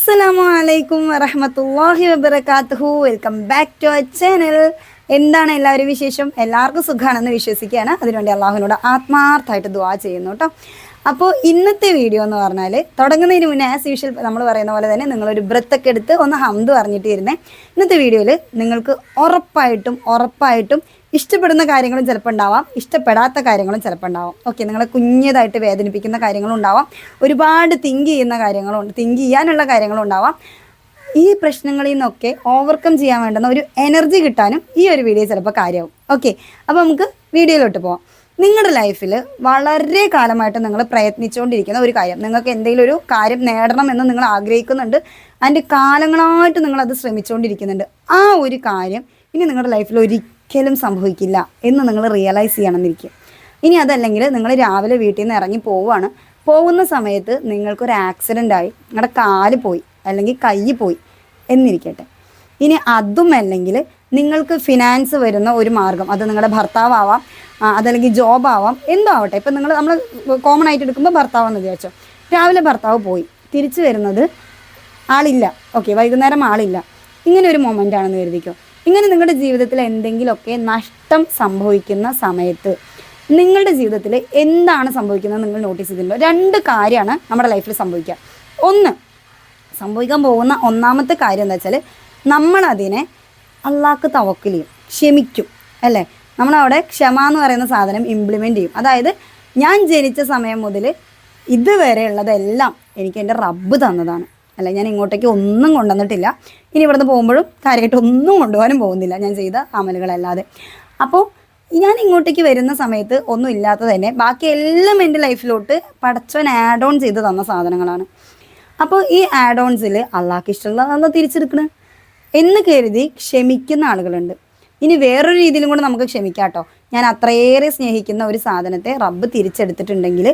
അസ്സലാമു അലൈക്കും വറഹമത്തല്ലാഹി വബർക്കാത്തുഹു welcome back to our channel എന്താണ് എല്ലാവരും വിശേഷം? എല്ലാവർക്കും സുഖമാണെന്ന് വിശ്വസിക്കുകയാണ്. അതിനുവേണ്ടി അള്ളാഹുവിനോട് ആത്മാർത്ഥമായിട്ട് ദുവാ ചെയ്യുന്നു കേട്ടോ അപ്പോൾ ഇന്നത്തെ വീഡിയോ എന്ന് പറഞ്ഞാൽ തുടങ്ങുന്നതിന് മുന്നേ ആസ് യൂഷ്വൽ നമ്മൾ പറയുന്ന പോലെ തന്നെ നിങ്ങളൊരു ബ്രത്തൊക്കെ എടുത്ത് ഒന്ന് ഹംദ് പറഞ്ഞിട്ട് ഇരുന്നേ. ഇന്നത്തെ വീഡിയോയിൽ നിങ്ങൾക്ക് ഉറപ്പായിട്ടും ഉറപ്പായിട്ടും ഇഷ്ടപ്പെടുന്ന കാര്യങ്ങളും ചിലപ്പോൾ ഉണ്ടാവാം. ഇഷ്ടപ്പെടാത്ത കാര്യങ്ങളും ചിലപ്പോൾ ഉണ്ടാവാം. ഓക്കെ നിങ്ങളെ കുഞ്ഞതായിട്ട് വേദനിപ്പിക്കുന്ന കാര്യങ്ങളും ഉണ്ടാവാം. ഒരുപാട് തിങ്ക് ചെയ്യുന്ന കാര്യങ്ങളും തിങ്ക് ചെയ്യാനുള്ള കാര്യങ്ങളും ഉണ്ടാവാം. ഈ പ്രശ്നങ്ങളിൽ നിന്നൊക്കെ ഓവർകം ചെയ്യാൻ വേണ്ടുന്ന ഒരു എനർജി കിട്ടാനും ഈ ഒരു വീഡിയോ ചിലപ്പോൾ കാര്യമാവും. ഓക്കെ അപ്പോൾ നമുക്ക് വീഡിയോയിലോട്ട് പോവാം. നിങ്ങളുടെ ലൈഫിൽ വളരെ കാലമായിട്ട് നിങ്ങൾ പ്രയത്നിച്ചുകൊണ്ടിരിക്കുന്ന ഒരു കാര്യം നിങ്ങൾക്ക് എന്തെങ്കിലും ഒരു കാര്യം നേടണമെന്ന് നിങ്ങൾ ആഗ്രഹിക്കുന്നുണ്ട് അതിന്റെ കാലങ്ങളായിട്ട് നിങ്ങളത് ശ്രമിച്ചുകൊണ്ടിരിക്കുന്നുണ്ട്. ആ ഒരു കാര്യം ഇനി നിങ്ങളുടെ ലൈഫിൽ ഒരിക്കലും സംഭവിക്കില്ല എന്ന് നിങ്ങൾ റിയലൈസ് ചെയ്യണമെന്നിരിക്കും. ഇനി അതല്ലെങ്കിൽ നിങ്ങൾ രാവിലെ വീട്ടിൽ നിന്ന് ഇറങ്ങി പോവുകയാണ്. പോകുന്ന സമയത്ത് നിങ്ങൾക്കൊരു ആക്സിഡന്റ് ആയി നിങ്ങളുടെ കാൽ പോയി അല്ലെങ്കിൽ കൈ പോയി എന്നിരിക്കട്ടെ. ഇനി അതും അല്ലെങ്കിൽ നിങ്ങൾക്ക് ഫിനാൻസ് വരുന്ന ഒരു മാർഗം അത് നിങ്ങളുടെ ഭർത്താവാം അതല്ലെങ്കിൽ ജോബ് ആവാം എന്തോ ആവട്ടെ. ഇപ്പം നിങ്ങൾ നമ്മൾ കോമൺ ആയിട്ട് എടുക്കുമ്പോൾ ഭർത്താവെന്ന് വിചാരിച്ചോ. രാവിലെ ഭർത്താവ് പോയി തിരിച്ചു വരുന്നത് ആളില്ല. ഓക്കെ വൈകുന്നേരം ആളില്ല. ഇങ്ങനെ ഒരു മൊമെന്റ് ആണെന്ന് കരുതിക്കോ. ഇങ്ങനെ നിങ്ങളുടെ ജീവിതത്തിൽ എന്തെങ്കിലുമൊക്കെ നഷ്ടം സംഭവിക്കുന്ന സമയത്ത് നിങ്ങളുടെ ജീവിതത്തിൽ എന്താണ് സംഭവിക്കുന്നത് നിങ്ങൾ നോട്ടീസ് ചെയ്തിട്ടുണ്ടോ? രണ്ട് കാര്യമാണ് നമ്മുടെ ലൈഫിൽ സംഭവിക്കുക. ഒന്ന് സംഭവിക്കാൻ പോകുന്ന ഒന്നാമത്തെ കാര്യം എന്താ വെച്ചാൽ നമ്മളതിനെ അള്ളാക്ക് തവക്കൽ ചെയ്യും ക്ഷമിക്കും അല്ലേ? നമ്മളവിടെ ക്ഷമ എന്ന് പറയുന്ന സാധനം ഇംപ്ലിമെന്റ് ചെയ്യും. അതായത് ഞാൻ ജനിച്ച സമയം മുതൽ ഇതുവരെ ഉള്ളതെല്ലാം എനിക്ക് എന്റെ റബ്ബ് തന്നതാണ്. അല്ല ഞാൻ ഇങ്ങോട്ടേക്ക് ഒന്നും കൊണ്ടുവന്നിട്ടില്ല. ഇനി ഇവിടുന്ന് പോകുമ്പോഴും കാര്യമായിട്ട് ഒന്നും കൊണ്ടുപോകാനും പോകുന്നില്ല. ഞാൻ ചെയ്ത അമലുകളല്ലാതെ. അപ്പോൾ ഞാൻ ഇങ്ങോട്ടേക്ക് വരുന്ന സമയത്ത് ഒന്നും ഇല്ലാത്ത തന്നെ ബാക്കി എല്ലാം എന്റെ ലൈഫിലോട്ട് പടച്ചവൻ ആഡ് ഓൺ ചെയ്ത് തന്ന സാധനങ്ങളാണ്. അപ്പോൾ ഈ ആഡ് ഓൺസിൽ അള്ളാഹ്ക്ക് ഇഷ്ടമുള്ള അല്ല തിരിച്ചെടുക്കണ്? എന്ന് കരുതി ക്ഷമിക്കുന്ന ആളുകളുണ്ട്. ഇനി വേറൊരു രീതിയിലും കൂടെ നമുക്ക് ക്ഷമിക്കാം കേട്ടോ. ഞാൻ അത്രയേറെ സ്നേഹിക്കുന്ന ഒരു സാധനത്തെ റബ്ബ് തിരിച്ചെടുത്തിട്ടുണ്ടെങ്കിൽ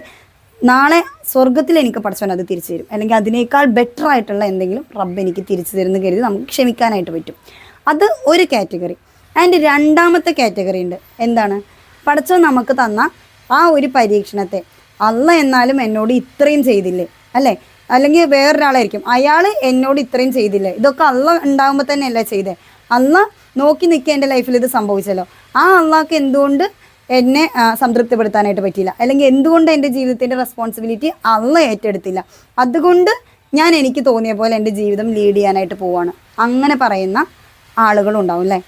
നാളെ സ്വർഗത്തിൽ എനിക്ക് പഠിച്ചവൻ അത് തിരിച്ചു തരും. അല്ലെങ്കിൽ അതിനേക്കാൾ ബെറ്റർ ആയിട്ടുള്ള എന്തെങ്കിലും റബ്ബ് എനിക്ക് തിരിച്ചു തരുന്ന കരുതി നമുക്ക് ക്ഷമിക്കാനായിട്ട് പറ്റും. അത് ഒരു കാറ്റഗറി ആൻഡ് രണ്ടാമത്തെ കാറ്റഗറി ഉണ്ട്. എന്താണ്? പഠിച്ചവൻ നമുക്ക് തന്ന ആ ഒരു പരീക്ഷണത്തെ അല്ല എന്നാലും എന്നോട് ഇത്രയും ചെയ്തില്ലേ? അല്ലേ? അല്ലെങ്കിൽ വേറൊരാളായിരിക്കും. അയാൾ എന്നോട് ഇത്രയും ചെയ്തില്ലേ? ഇതൊക്കെ അല്ല ഉണ്ടാകുമ്പോൾ തന്നെയല്ലേ ചെയ്തേ? അല്ല നോക്കി നിൽക്കുക എന്റെ ലൈഫിൽ ഇത് സംഭവിച്ചല്ലോ. ആ അള്ളാഹ്ക്ക് എന്തുകൊണ്ട് എന്നെ സംതൃപ്തിപ്പെടുത്താനായിട്ട് പറ്റിയില്ല. അല്ലെങ്കിൽ എന്തുകൊണ്ട് എന്റെ ജീവിതത്തിന്റെ റെസ്പോൺസിബിലിറ്റി അള്ള ഏറ്റെടുത്തില്ല. അതുകൊണ്ട് ഞാൻ എനിക്ക് തോന്നിയ പോലെ എന്റെ ജീവിതം ലീഡ് ചെയ്യാനായിട്ട് പോവാണ്. അങ്ങനെ പറയുന്ന ആളുകളും ഉണ്ടാവും അല്ലേ?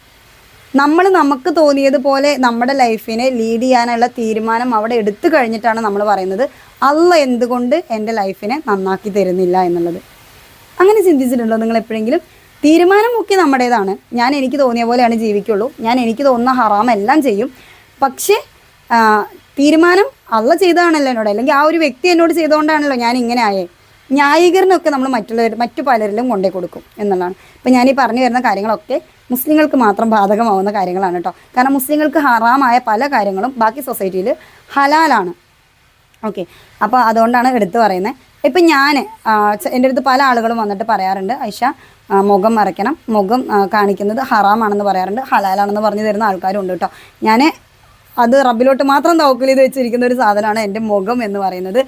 നമ്മൾ നമുക്ക് തോന്നിയതുപോലെ നമ്മുടെ ലൈഫിനെ ലീഡ് ചെയ്യാനുള്ള തീരുമാനം അവിടെ എടുത്തു കഴിഞ്ഞിട്ടാണ് നമ്മൾ പറയുന്നത്. അല്ല എന്തുകൊണ്ട് എന്റെ ലൈഫിനെ നന്നാക്കി തരുന്നില്ല എന്നുള്ളത്. അങ്ങനെ ചിന്തിച്ചിട്ടുണ്ടോ നിങ്ങൾ എപ്പോഴെങ്കിലും? തീരുമാനമൊക്കെ നമ്മുടേതാണ്. ഞാൻ എനിക്ക് തോന്നിയ പോലെയാണ് ജീവിക്കുള്ളൂ. ഞാൻ എനിക്ക് തോന്നുന്ന ഹറാമെല്ലാം ചെയ്യും. പക്ഷേ തീരുമാനം അള്ള ചെയ്തതാണല്ലോ എന്നോട്. അല്ലെങ്കിൽ ആ ഒരു വ്യക്തി എന്നോട് ചെയ്തുകൊണ്ടാണല്ലോ ഞാൻ ഇങ്ങനെ ആയേ. ന്യായീകരണമൊക്കെ നമ്മൾ മറ്റുള്ളവർ മറ്റു പലരിലും കൊണ്ടേ കൊടുക്കും എന്നുള്ളതാണ്. ഇപ്പം ഞാൻ ഈ പറഞ്ഞു വരുന്ന കാര്യങ്ങളൊക്കെ മുസ്ലിങ്ങൾക്ക് മാത്രം ബാധകമാവുന്ന കാര്യങ്ങളാണ് കേട്ടോ. കാരണം മുസ്ലിങ്ങൾക്ക് ഹറാമായ പല കാര്യങ്ങളും ബാക്കി സൊസൈറ്റിയിൽ ഹലാലാണ്. ഓക്കെ. അപ്പോൾ അതുകൊണ്ടാണ് എടുത്തു പറയുന്നത്. ഇപ്പം ഞാൻ എന്റെ അടുത്ത് പല ആളുകളും വന്നിട്ട് പറയാറുണ്ട് ഐഷ മുഖം മറയ്ക്കണം. മുഖം കാണിക്കുന്നത് ഹറാമാണെന്ന് പറയാറുണ്ട്. ഹലാലാണെന്ന് പറഞ്ഞു തരുന്ന ആൾക്കാരും ഉണ്ട് കേട്ടോ. ഞാൻ അത് റബ്ബിലോട്ട് മാത്രം തവക്കൽ ചെയ്ത് വെച്ചിരിക്കുന്ന ഒരു സാധനമാണ് എന്റെ മുഖം എന്ന് പറയുന്നത്.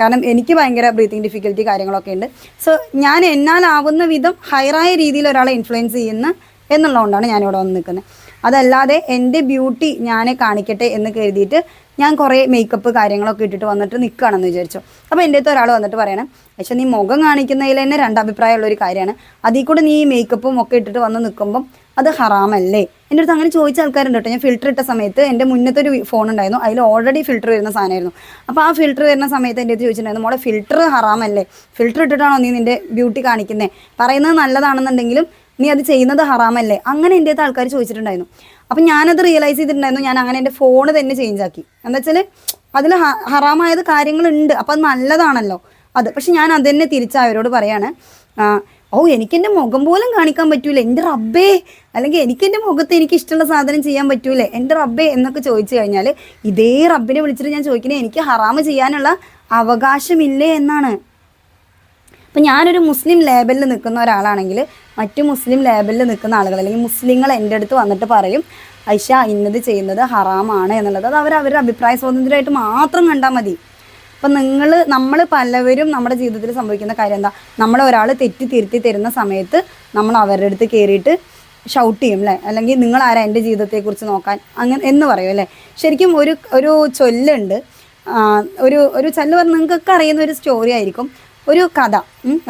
കാരണം എനിക്ക് ഭയങ്കര ബ്രീത്തിങ് ഡിഫിക്കൽറ്റി കാര്യങ്ങളൊക്കെ ഉണ്ട്. സോ ഞാൻ എന്നാലാവുന്ന വിധം ഹയറായ രീതിയിൽ ഒരാളെ ഇൻഫ്ലുവൻസ് ചെയ്യുന്ന എന്നുള്ളതുകൊണ്ടാണ് ഞാനിവിടെ വന്ന് നിൽക്കുന്നത്. അതല്ലാതെ എന്റെ ബ്യൂട്ടി ഞാനെ കാണിക്കട്ടെ എന്ന് കരുതിയിട്ട് ഞാൻ കുറേ മേക്കപ്പ് കാര്യങ്ങളൊക്കെ ഇട്ടിട്ട് വന്നിട്ട് നിൽക്കുകയാണെന്ന് വിചാരിച്ചു. അപ്പോൾ എന്റെ അടുത്ത് ഒരാൾ വന്നിട്ട് പറയണം പക്ഷേ നീ മുഖം കാണിക്കുന്നതിൽ തന്നെ രണ്ടഭിപ്രായമുള്ള ഒരു കാര്യമാണ്. അതിൽ കൂടെ നീ മേക്കപ്പും ഒക്കെ ഇട്ടിട്ട് വന്ന് നിൽക്കുമ്പം അത് ഹറാമല്ലേ? എന്റെ അടുത്ത് അങ്ങനെ ചോദിച്ച ആൾക്കാരുണ്ട് കേട്ടോ. ഞാൻ ഫിൽറ്റർ ഇട്ട സമയത്ത് എന്റെ മുന്നത്തെ ഒരു ഫോൺ ഉണ്ടായിരുന്നു. അതിൽ ഓൾറെഡി ഫിൽറ്റർ വരുന്ന സാധനമായിരുന്നു. അപ്പോൾ ആ ഫിൽറ്റർ വരുന്ന സമയത്ത് എന്റെ അടുത്ത് ചോദിച്ചിട്ടുണ്ടായിരുന്നു മോളെ ഫിൽറ്റർ ഹറാമല്ലേ? ഫിൽറ്റർ ഇട്ടിട്ടാണോ നീ നിന്റെ ബ്യൂട്ടി കാണിക്കുന്നത് പറയുന്നത് നല്ലതാണെന്നുണ്ടെങ്കിലും നീ അത് ചെയ്യുന്നത് ഹറാമല്ലേ? അങ്ങനെ എന്റെ അടുത്ത് ആൾക്കാർ ചോദിച്ചിട്ടുണ്ടായിരുന്നു. അപ്പം ഞാനത് റിയലൈസ് ചെയ്തിട്ടുണ്ടായിരുന്നു. ഞാൻ അങ്ങനെ എന്റെ ഫോൺ തന്നെ ചേഞ്ച് ആക്കി. എന്താ വെച്ചാൽ അതിൽ ഹറാമായത് കാര്യങ്ങളുണ്ട്. അപ്പം അത് നല്ലതാണല്ലോ. അത് പക്ഷെ ഞാൻ അത് തന്നെ തിരിച്ച് അവരോട് പറയാണ്. ഓ എനിക്കെന്റെ മുഖം പോലും കാണിക്കാൻ പറ്റൂല. എന്റെ റബ്ബേ. അല്ലെങ്കിൽ എനിക്കെന്റെ മുഖത്ത് എനിക്ക് ഇഷ്ടമുള്ള സാധനം ചെയ്യാൻ പറ്റൂലേ. എന്റെ റബ്ബേ എന്നൊക്കെ ചോദിച്ചു കഴിഞ്ഞാൽ ഇതേ റബ്ബിനെ വിളിച്ചിട്ട് ഞാൻ ചോദിക്കുന്നത് എനിക്ക് ഹറാമ് ചെയ്യാനുള്ള അവകാശമില്ലേ എന്നാണ്. അപ്പം ഞാനൊരു മുസ്ലിം ലേബലിൽ നിൽക്കുന്ന ഒരാളാണെങ്കിൽ മറ്റു മുസ്ലിം ലേബലിൽ നിൽക്കുന്ന ആളുകൾ അല്ലെങ്കിൽ മുസ്ലിങ്ങൾ എന്റെ അടുത്ത് വന്നിട്ട് പറയും ഐഷ ഇന്നത് ചെയ്യുന്നത് ഹറാമാണ് എന്നുള്ളത്. അത് അവർ അവരുടെ അഭിപ്രായ സ്വാതന്ത്ര്യമായിട്ട് മാത്രം കണ്ടാൽ മതി. അപ്പം നിങ്ങൾ നമ്മൾ പലവരും നമ്മുടെ ജീവിതത്തിൽ സംഭവിക്കുന്ന കാര്യം എന്താ? നമ്മൾ ഒരാൾ തെറ്റി തിരുത്തി തരുന്ന സമയത്ത് നമ്മൾ അവരുടെ അടുത്ത് കയറിയിട്ട് ഷൗട്ട് ചെയ്യും അല്ലേ അല്ലെങ്കിൽ നിങ്ങൾ ആരാ എന്റെ ജീവിതത്തെക്കുറിച്ച് നോക്കാൻ? അങ്ങനെ എന്ന് പറയും അല്ലേ ശരിക്കും ഒരു ഒരു ചൊല്ലുണ്ട്. ഒരു ഒരു ചൊല്ല് പറഞ്ഞ് നിങ്ങൾക്കൊക്കെ അറിയുന്ന ഒരു സ്റ്റോറി ആയിരിക്കും. ഒരു കഥ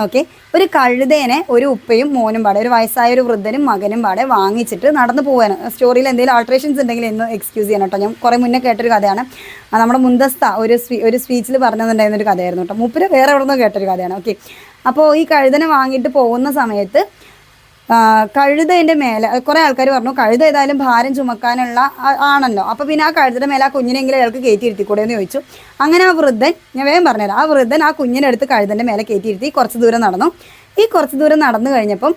ഓക്കെ ഒരു കഴുതേനെ ഒരു ഉപ്പയും മോനും പാടെ ഒരു വയസ്സായ ഒരു വൃദ്ധനും മകനും പാടെ വാങ്ങിച്ചിട്ട് നടന്നു പോകാൻ സ്റ്റോറിയിൽ എന്തെങ്കിലും ആൾട്രേഷൻസ് ഉണ്ടെങ്കിൽ എന്ന് എക്സ്ക്യൂസ് ചെയ്യണം കേട്ടോ. ഞാൻ കുറേ മുന്നേ കേട്ടൊരു കഥയാണ്. നമ്മുടെ മുന്തസ്ത ഒരു സ്വീ ഒരു സ്പീച്ചിൽ പറഞ്ഞിട്ടുണ്ടായിരുന്ന ഒരു കഥയായിരുന്നു കേട്ടോ. മൂപ്പര് വേറെ എവിടെ നിന്നോ കേട്ടൊരു കഥയാണ് ഓക്കെ അപ്പോൾ ഈ കഴുതനെ വാങ്ങിയിട്ട് പോകുന്ന സമയത്ത് കഴുതേന്റെ മേലെ കുറേ ആൾക്കാർ പറഞ്ഞു കഴുത ഏതായാലും ഭാരം ചുമക്കാനുള്ള ആണല്ലോ. അപ്പോൾ പിന്നെ ആ കഴുതയുടെ മേലെ ആ കുഞ്ഞിനെങ്കിലും അയാൾക്ക് കയറ്റിയിരുത്തിക്കൂടെ എന്ന് ചോദിച്ചു. അങ്ങനെ ആ വൃദ്ധൻ ഞാൻ വേഗം പറഞ്ഞുതരാം. ആ വൃദ്ധൻ ആ കുഞ്ഞിനെ എടുത്ത് കഴുതന്റെ മേലെ കയറ്റിയിരുത്തി കുറച്ച് ദൂരം നടന്നു. ഈ കുറച്ച് ദൂരം നടന്നു കഴിഞ്ഞപ്പം